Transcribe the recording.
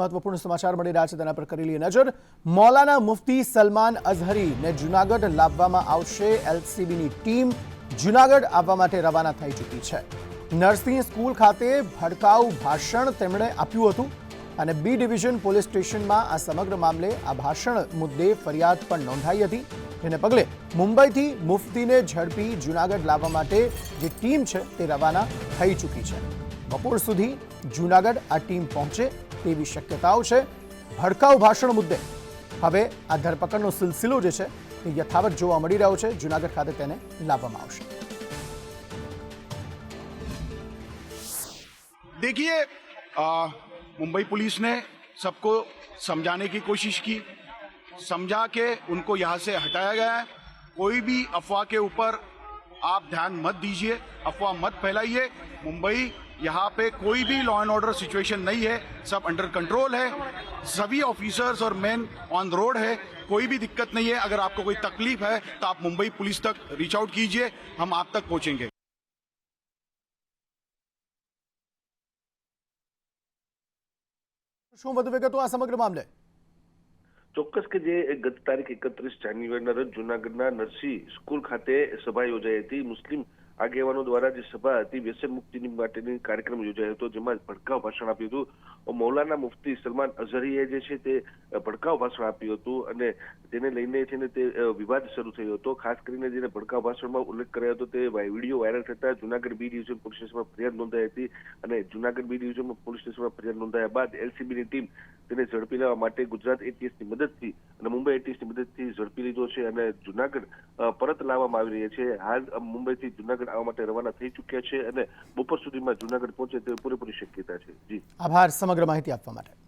મહત્વપૂર્ણ સમાચાર મળી રહ્યા છે, તેના પર કરી લઈએ નજર. મૌલાના મુફતી સલમાન અઝહરીને જૂનાગઢ લાવવામાં આવશે એલસીબીની ટીમ. જૂનાગઢ આવવા માટે રવાના થઈ ચૂકી છે. નર્સિંગ સ્કૂલ ખાતે ભડકાઉ ભાષણ તેમણે આપ્યું હતું અને બી ડિવિઝન પોલીસ સ્ટેશનમાં આ સમગ્ર મામલે આ ભાષણ મુદ્દે ફરિયાદ પણ નોંધાઈ હતી. જેને પગલે મુંબઈથી મુફતીને ઝડપી જૂનાગઢ લાવવા માટે જે ટીમ છે તે રવાના થઈ ચૂકી છે. બપોર સુધી જૂનાગઢ આ ટીમ પહોંચે તેવી શક્યતાઓ છે ભડકાઉ ભાષણ મુદ્દે હવે આ ધરપકડનો સિલસિલો જે છે એ યથાવત જોવા મળી રહ્યો છે જૂનાગઢ ખાતે તેને લાવવામાં આવશે देखिए आ, मुंबई पुलिस ने सबको समझाने की कोशिश की समझा के उनको यहाँ से हटाया गया है कोई भी अफवाह के ऊपर आप ध्यान मत दीजिए अफवाह मत फैलाइए मुंबई यहाँ पे कोई भी लॉ एंड ऑर्डर सिचुएशन नहीं है सब अंडर कंट्रोल है सभी ऑफिसर्स और मैन ऑन रोड है कोई भी दिक्कत नहीं है अगर आपको कोई तकलीफ है तो आप मुंबई पुलिस तक रीच आउट कीजिए हम आप तक पहुंचेंगे શું વધુ વિગતો આ સમગ્ર મામલે ચોક્કસ કે જે ગત તારીખ એકત્રીસ જાન્યુઆરીના રોજ જુનાગઢના નરસિંહ સ્કૂલ ખાતે સભા યોજાઈ હતી મુસ્લિમ આગેવાનો દ્વારા જે સભા હતી, વ્યસન મુક્તિની માટેની કાર્યક્રમ યોજાયો હતો, જેમાં ભડકાઉ ભાષણ આપ્યું હતું. મૌલાના મુફ્તી સલમાન અઝહરીએ જે છે તે ભડકાઉ ભાષણ આપ્યું હતું અને તેને લઈને છે ને તે વિવાદ શરૂ થયો હતો. ખાસ કરીને જેને ભડકાવ ભાષણમાં ઉલ્લેખ કર્યો હતો તે વીડિયો વાયરલ થતા જુનાગઢ બી ડિવિઝન પોલીસ સ્ટેશનમાં ફરિયાદ નોંધાઈ હતી અને જુનાગઢ બી ડિવિઝન પોલીસ સ્ટેશનમાં ફરિયાદ નોંધાયા બાદ એલસીબીની ટીમ તેને ઝડપી લેવા માટે ગુજરાત એટીએસની મદદથી અને મુંબઈ એટીએસની મદદથી ઝડપી લીધો છે અને જુનાગઢ પરત લાવવામાં આવી રહ્યા છે. હાલ મુંબઈથી જુનાગઢ આવવા માટે રવાના થઈ ચૂક્યા છે અને બપોર સુધીમાં જુનાગઢ પહોંચે તેવી પૂરેપૂરી શક્યતા છે. જી. આભાર, સમગ્ર માહિતી આપવા માટે.